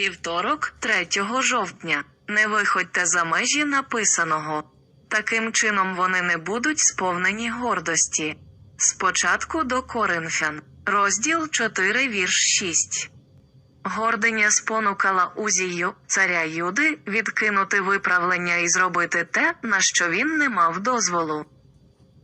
Вівторок, 3 жовтня. Не виходьте за межі написаного. Таким чином вони не будуть сповнені гордості. Спочатку до Коринфян, розділ 4, вірш 6. Гординя спонукала Узію, царя Юди, відкинути виправлення і зробити те, на що він не мав дозволу.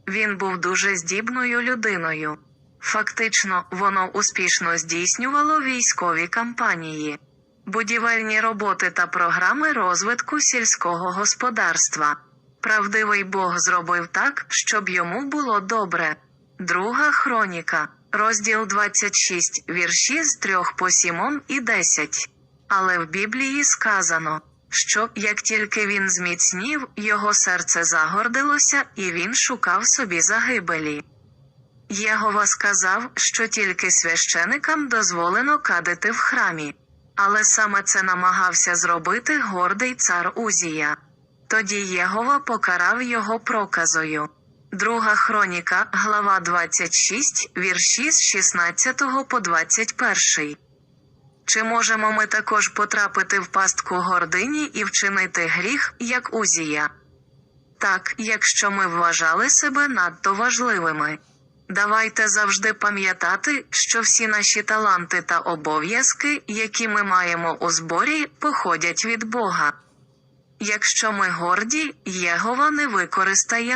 Він був дуже здібною людиною. Фактично, воно успішно здійснювало військові кампанії, будівельні роботи та програми розвитку сільського господарства. Правдивий Бог зробив так, щоб йому було добре. Друга хроніка, розділ 26, вірші з 3 по 7 і 10. Але в Біблії сказано, що як тільки він зміцнів, його серце загордилося, і він шукав собі загибелі. Єгова сказав, що тільки священикам дозволено кадити в храмі, але саме це намагався зробити гордий цар Узія. Тоді Єгова покарав його проказою. Друга хроніка, глава 26, вірші з 16 по 21. Чи можемо ми також потрапити в пастку гордині і вчинити гріх, як Узія? Так, якщо ми вважали себе надто важливими. Давайте завжди пам'ятати, що всі наші таланти та обов'язки, які ми маємо у зборі, походять від Бога. Якщо ми горді, Єгова не використає